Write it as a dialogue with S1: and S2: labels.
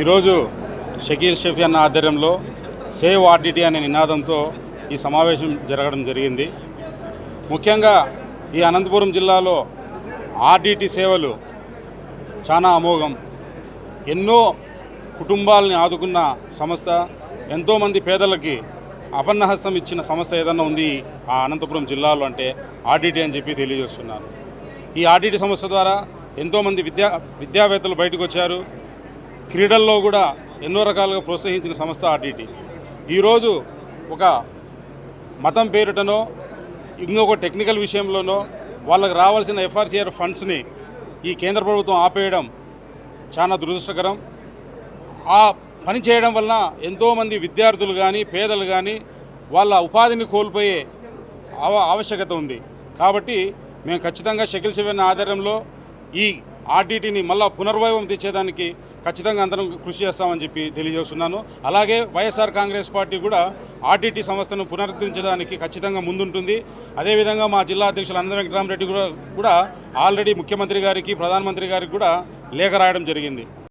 S1: ఈరోజు షకీల్ షఫీ అన్న ఆధ్వర్యంలో సేవ్ ఆర్టీటీ అనే నినాదంతో ఈ సమావేశం జరగడం జరిగింది. ముఖ్యంగా ఈ అనంతపురం జిల్లాలో ఆర్టీటీ సేవలు చాలా అమోఘం. ఎన్నో కుటుంబాలని ఆదుకున్న సంస్థ ఎంతోమంది పేదలకి అపన్నహస్తం ఇచ్చిన సంస్థ ఏదన్నా ఉంది ఆ అనంతపురం జిల్లాలో అంటే ఆర్టీటీ అని చెప్పి తెలియజేస్తున్నాను. ఈ ఆర్టీటీ సంస్థ ద్వారా ఎంతోమంది విద్యా విద్యావేత్తలు బయటకు వచ్చారు. క్రీడల్లో కూడా ఎన్నో రకాలుగా ప్రోత్సహించిన సంస్థ ఆర్టీటీ. ఈరోజు ఒక మతం పేరిటనో ఇంకొక టెక్నికల్ విషయంలోనో వాళ్ళకి రావాల్సిన ఎఫ్ఆర్సీఆర్ ఫండ్స్ని ఈ కేంద్ర ప్రభుత్వం ఆపేయడం చాలా దురదృష్టకరం. ఆ పని చేయడం వలన ఎంతోమంది విద్యార్థులు కానీ పేదలు కానీ వాళ్ళ ఉపాధిని కోల్పోయే ఆవశ్యకత ఉంది. కాబట్టి మేము ఖచ్చితంగా షకిల్ శివన్ ఆధ్వర్యంలో ఈ ఆర్టీటీని మళ్ళా పునర్వైభవం తెచ్చేదానికి ఖచ్చితంగా అందరం కృషి చేస్తామని చెప్పి తెలియజేస్తున్నాను. అలాగే వైఎస్ఆర్ కాంగ్రెస్ పార్టీ కూడా ఆర్టీటీ సంస్థను పునరుద్ధరించడానికి ఖచ్చితంగా ముందుంటుంది. అదేవిధంగా మా జిల్లా అధ్యక్షులు అనంత వెంకటరామరెడ్డి కూడా కూడా ఆల్రెడీ ముఖ్యమంత్రి గారికి ప్రధానమంత్రి గారికి కూడా లేఖ రాయడం జరిగింది.